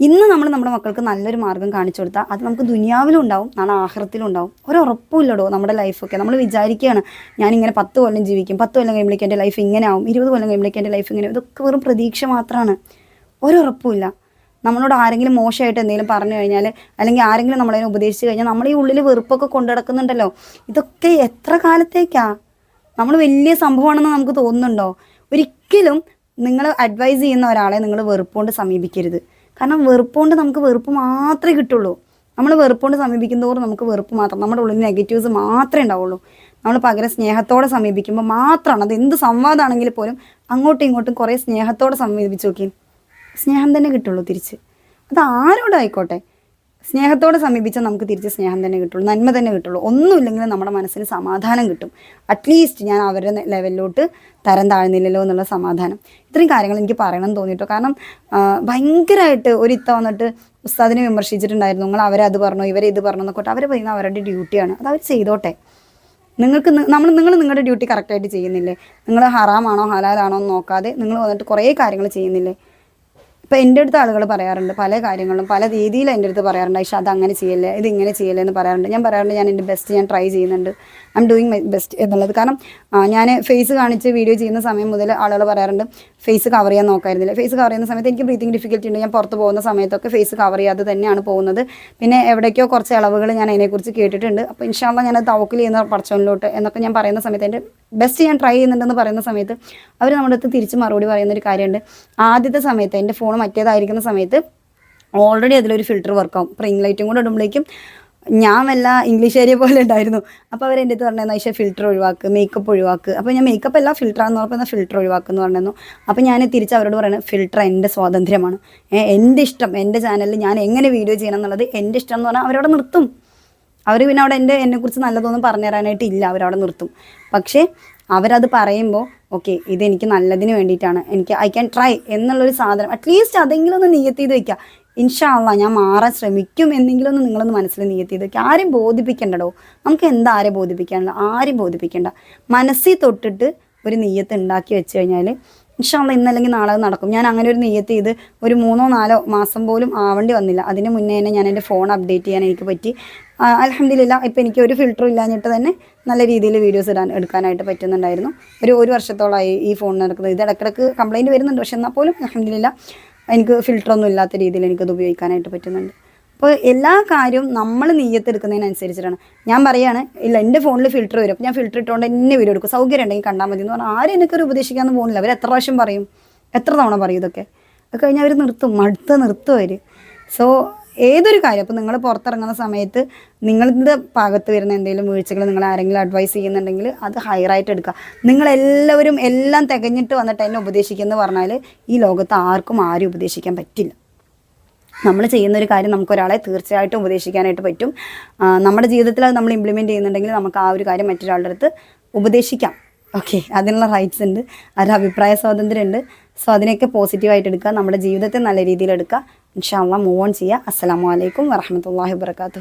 ഇന്ന് നമ്മൾ നമ്മുടെ മക്കൾക്ക് നല്ലൊരു മാർഗം കാണിച്ചു കൊടുത്താൽ അത് നമുക്ക് ദുനിയാവിലും ഉണ്ടാവും നാളെ ആഹ്റത്തിലും ഉണ്ടാവും. ഒരുറപ്പുമില്ലടോ നമ്മുടെ ലൈഫൊക്കെ. നമ്മൾ വിചാരിക്കുകയാണ് ഞാനിങ്ങനെ പത്ത് കൊല്ലം ജീവിക്കും പത്ത് കൊല്ലം കഴിയുമ്പോഴേക്കും എന്റെ ലൈഫ് ഇങ്ങനെ ആവും ഇരുപത് കൊല്ലം കഴിയുമ്പോഴേക്കും എന്റെ ലൈഫ് ഇങ്ങനെ. ഇതൊക്കെ വെറും പ്രതീക്ഷ മാത്രമാണ് ഒരുറപ്പുമില്ല. നമ്മളോട് ആരെങ്കിലും മോശമായിട്ട് എന്തെങ്കിലും പറഞ്ഞു കഴിഞ്ഞാൽ അല്ലെങ്കിൽ ആരെങ്കിലും നമ്മളതിനെ ഉപദേശിച്ച് കഴിഞ്ഞാൽ നമ്മൾ ഈ ഉള്ളിൽ വെറുപ്പൊക്കെ കൊണ്ടു നടക്കുന്നുണ്ടല്ലോ ഇതൊക്കെ എത്ര കാലത്തേക്കാ? നമ്മൾ വലിയ സംഭവമാണെന്ന് നമുക്ക് തോന്നുന്നുണ്ടോ? ഒരിക്കലും നിങ്ങൾ അഡ്വൈസ് ചെയ്യുന്ന ഒരാളെ നിങ്ങൾ വെറുപ്പുകൊണ്ട് സമീപിക്കരുത്. കാരണം വെറുപ്പുകൊണ്ട് നമുക്ക് വെറുപ്പ് മാത്രമേ കിട്ടുള്ളൂ. നമ്മൾ വെറുപ്പുകൊണ്ട് സമീപിക്കുന്നതോറും നമുക്ക് വെറുപ്പ് മാത്രം നമ്മുടെ ഉള്ളിൽ നെഗറ്റീവ്സ് മാത്രമേ ഉണ്ടാവുള്ളൂ. നമ്മൾ പകരം സ്നേഹത്തോടെ സമീപിക്കുമ്പോൾ മാത്രമാണ് അത് എന്ത് സംവാദമാണെങ്കിൽ പോലും അങ്ങോട്ടും ഇങ്ങോട്ടും കുറേ സ്നേഹത്തോടെ സമീപിച്ചു നോക്കി സ്നേഹം തന്നെ കിട്ടുള്ളൂ തിരിച്ച്. അത് ആരോടായിക്കോട്ടെ? സ്നേഹത്തോടെ സമീപിച്ചാൽ നമുക്ക് തിരിച്ച് സ്നേഹം തന്നെ കിട്ടുള്ളൂ നന്മ തന്നെ കിട്ടുള്ളൂ. ഒന്നുമില്ലെങ്കിലും നമ്മുടെ മനസ്സിന് സമാധാനം കിട്ടും. അറ്റ്ലീസ്റ്റ് ഞാൻ അവരുടെ ലെവലിലോട്ട് തരം താഴ്ന്നില്ലല്ലോ എന്നുള്ള സമാധാനം. ഇത്രയും കാര്യങ്ങൾ എനിക്ക് പറയണമെന്ന് തോന്നിയിട്ടോ. കാരണം ഭയങ്കരമായിട്ട് ഒരു ഇത്ത വന്നിട്ട് ഉസ്താദിനെ വിമർശിച്ചിട്ടുണ്ടായിരുന്നു. നിങ്ങൾ അവരെ അത് പറഞ്ഞു ഇവരെ ഇത് പറഞ്ഞു എന്നൊക്കെ അവർ പറയുന്നത് അവരുടെ ഡ്യൂട്ടിയാണ് അത് അവർ ചെയ്തോട്ടെ. നിങ്ങൾക്ക് നമ്മൾ നിങ്ങൾ നിങ്ങളുടെ ഡ്യൂട്ടി കറക്റ്റായിട്ട് ചെയ്യുന്നില്ലേ? നിങ്ങൾ ഹറാമാണോ ഹലാലാണോ എന്ന് നോക്കാതെ നിങ്ങൾ വന്നിട്ട് കുറേ കാര്യങ്ങൾ ചെയ്യുന്നില്ലേ? ഇപ്പം എന്റെ അടുത്ത് ആളുകൾ പറയാറുണ്ട് പല കാര്യങ്ങളും പല രീതിയിൽ എന്റെ അടുത്ത് പറയാറുണ്ട് പക്ഷേ അത് അങ്ങനെ ചെയ്യല്ലേ ഇത് ഇങ്ങനെ ചെയ്യല്ലേ എന്ന് പറയാറുണ്ട്. ഞാൻ പറയാറുണ്ട് ഞാൻ എന്റെ ബെസ്റ്റ് ഞാൻ ട്രൈ ചെയ്യുന്നുണ്ട്. I'm doing my best എന്നുള്ളത്. കാരണം ഞാൻ ഫേസ് കാണിച്ച് വീഡിയോ ചെയ്യുന്ന സമയം മുതൽ ആളുകൾ പറയാറുണ്ട് ഫേസ് കവർ ചെയ്യാൻ നോക്കായിരുന്നില്ല. ഫേസ് കവർ ചെയ്യുന്ന സമയത്ത് എനിക്ക് ബ്രീത്തിങ് ഡിഫിക്കൽറ്റി ഉണ്ട്. ഞാൻ പുറത്ത് പോകുന്ന സമയത്തൊക്കെ ഫേസ് കവർ ചെയ്യാതെ തന്നെയാണ് പോകുന്നത്. പിന്നെ എവിടേക്കോ കുറച്ച് ഇളവുകൾ ഞാൻ അതിനെക്കുറിച്ച് കേട്ടിട്ടുണ്ട്. അപ്പോൾ ഇൻഷാല്ല ഞാൻ തവക്കൽ ചെയ്യുന്ന പടച്ചോനിലോട്ട് എന്നൊക്കെ ഞാൻ പറയുന്ന സമയത്ത് എന്റെ ബെസ്റ്റ് ഞാൻ ട്രൈ ചെയ്യുന്നുണ്ടെന്ന് പറയുന്ന സമയത്ത് അവർ നമ്മുടെ അടുത്ത് തിരിച്ച് മറുപടി പറയുന്ന ഒരു കാര്യമുണ്ട്. ആദ്യത്തെ സമയത്ത് എന്റെ ഫോൺ മറ്റേതായിരിക്കുന്ന സമയത്ത് ഓൾറെഡി അതിലൊരു ഫിൽറ്റർ വർക്കാവും റിംഗ് ലൈറ്റും കൂടെ ഇടുമ്പോഴേക്കും ഞാൻ വല്ല ഇംഗ്ലീഷ് ഏരിയ പോലെ ഉണ്ടായിരുന്നു. അപ്പോൾ അവർ എന്റെ അടുത്ത് പറഞ്ഞതെന്ന് വെച്ചാൽ ഫിൽറ്റർ ഒഴിവാക്ക് മേക്കപ്പ് ഒഴിവാക്ക്. അപ്പോൾ ഞാൻ മേക്കപ്പ് അല്ല ആണെന്ന് പറഞ്ഞപ്പോൾ ഫിൽറ്റർ ഒഴിവാക്കുന്നു പറഞ്ഞിരുന്നു അപ്പോൾ ഞാൻ തിരിച്ച് അവരോട് പറയുന്നത് ഫിൽറ്റർ എന്റെ സ്വാതന്ത്ര്യമാണ്. എന്റെ ഇഷ്ടം എന്റെ ചാനലിൽ ഞാൻ എങ്ങനെ വീഡിയോ ചെയ്യണം എന്നുള്ളത് എന്റെ ഇഷ്ടം എന്ന് പറഞ്ഞാൽ അവരവിടെ നിർത്തും. അവർ പിന്നെ അവിടെ എന്റെ എന്നെക്കുറിച്ച് നല്ലതൊന്നും പറഞ്ഞു തരാനായിട്ടില്ല അവരവിടെ നിർത്തും. പക്ഷേ അവരത് പറയുമ്പോൾ ഓക്കെ ഇതെനിക്ക് നല്ലതിന് വേണ്ടിയിട്ടാണ്. എനിക്ക് ഐ ക്യാൻ ട്രൈ എന്നുള്ളൊരു സാധനം. അറ്റ്ലീസ്റ്റ് അതെങ്കിലും ഒന്ന് നിയത്തി ചെയ്ത് വയ്ക്കുക ഇൻഷാല്ല ഞാൻ മാറാൻ ശ്രമിക്കും എന്നെങ്കിലും ഒന്ന് നിങ്ങളൊന്ന് മനസ്സിൽ നിയത്തി ചെയ്ത് വയ്ക്കുക ആരും ബോധിപ്പിക്കണ്ടടോ. നമുക്ക് എന്താ ആരെ ബോധിപ്പിക്കാനുള്ള ആരും ബോധിപ്പിക്കണ്ട. മനസ്സിൽ തൊട്ടിട്ട് ഒരു നെയ്യത്ത് ഉണ്ടാക്കി വെച്ച് കഴിഞ്ഞാൽ ഇൻഷാള്ള ഇന്നല്ലെങ്കിൽ നാളെ നടക്കും. ഞാൻ അങ്ങനെ ഒരു നെയ്യത്ത് ചെയ്ത് ഒരു മൂന്നോ നാലോ മാസം പോലും ആവേണ്ടി വന്നില്ല. അതിന് മുന്നേ തന്നെ ഞാൻ എന്റെ ഫോൺ അപ്ഡേറ്റ് ചെയ്യാൻ എനിക്ക് പറ്റി. അലഹമില്ല ഇപ്പം എനിക്ക് ഒരു ഫിൽറ്റർ ഇല്ലാഞ്ഞിട്ട് തന്നെ നല്ല രീതിയിൽ വീഡിയോസ് ഇടാൻ എടുക്കാനായിട്ട് പറ്റുന്നുണ്ടായിരുന്നു. ഒരു ഒരു വർഷത്തോളമായി ഈ ഫോൺ നടക്കുന്നത്. ഇത് ഇടക്കിടക്ക് കംപ്ലൈന്റ് വരുന്നുണ്ട്. പക്ഷെ എന്നാൽ പോലും അലഹമില്ല എനിക്ക് ഫിൽറ്ററൊന്നും ഇല്ലാത്ത രീതിയിൽ എനിക്കത് ഉപയോഗിക്കാനായിട്ട് പറ്റുന്നുണ്ട്. അപ്പോൾ എല്ലാ കാര്യവും നമ്മൾ നെയ്യത്തെടുക്കുന്നതിനനുസരിച്ചിട്ടാണ്. ഞാൻ പറയാണ് ഇല്ല എന്റെ ഫോണിൽ ഫിൽറ്റർ വരും. അപ്പോൾ ഞാൻ ഫിൽറ്റർ ഇട്ടുകൊണ്ട് എന്നെ വീഡിയോ എടുക്കും. സൗകര്യം ഉണ്ടെങ്കിൽ കണ്ടാൽ മതി എന്ന് പറഞ്ഞാൽ ആരും എനിക്കൊരു ഉപദേശിക്കാമെന്ന് പോകുന്നില്ല. അവർ എത്ര പ്രാവശ്യം പറയും? എത്ര തവണ പറയും ഇതൊക്കെ? അത് കഴിഞ്ഞാൽ അവർ നിർത്തും. മടുത്ത് നിർത്തും അവർ സോ ഏതൊരു കാര്യം? അപ്പോൾ നിങ്ങൾ പുറത്തിറങ്ങുന്ന സമയത്ത് നിങ്ങളുടെ ഭാഗത്ത് വരുന്ന എന്തെങ്കിലും വീഴ്ചകൾ നിങ്ങൾ ആരെങ്കിലും അഡ്വൈസ് ചെയ്യുന്നുണ്ടെങ്കിൽ അത് ഹയറായിട്ട് എടുക്കുക. നിങ്ങളെല്ലാവരും എല്ലാം തികഞ്ഞിട്ട് വന്നിട്ട് എന്നെ ഉപദേശിക്കുമെന്ന് പറഞ്ഞാൽ ഈ ലോകത്ത് ആർക്കും ആരും ഉപദേശിക്കാൻ പറ്റില്ല. നമ്മൾ ചെയ്യുന്ന ഒരു കാര്യം നമുക്കൊരാളെ തീർച്ചയായിട്ടും ഉപദേശിക്കാനായിട്ട് പറ്റും. നമ്മുടെ ജീവിതത്തിൽ അത് നമ്മൾ ഇംപ്ലിമെന്റ് ചെയ്യുന്നുണ്ടെങ്കിൽ നമുക്ക് ആ ഒരു കാര്യം മറ്റൊരാളുടെ അടുത്ത് ഉപദേശിക്കാം. ഓക്കെ അതിനുള്ള റൈറ്റ്സ് ഉണ്ട്. ഒരു അഭിപ്രായ സ്വാതന്ത്ര്യം ഉണ്ട്. സോ അതിനെയൊക്കെ പോസിറ്റീവായിട്ട് എടുക്കുക നമ്മുടെ ജീവിതത്തെ നല്ല രീതിയിൽ എടുക്കുക. ഇൻഷാല്ല മൂവ് ഓൺ ചെയ്യുക. അസ്സാം വലൈക്കും വരഹമുല്ലാ വാബർക്കാത്തു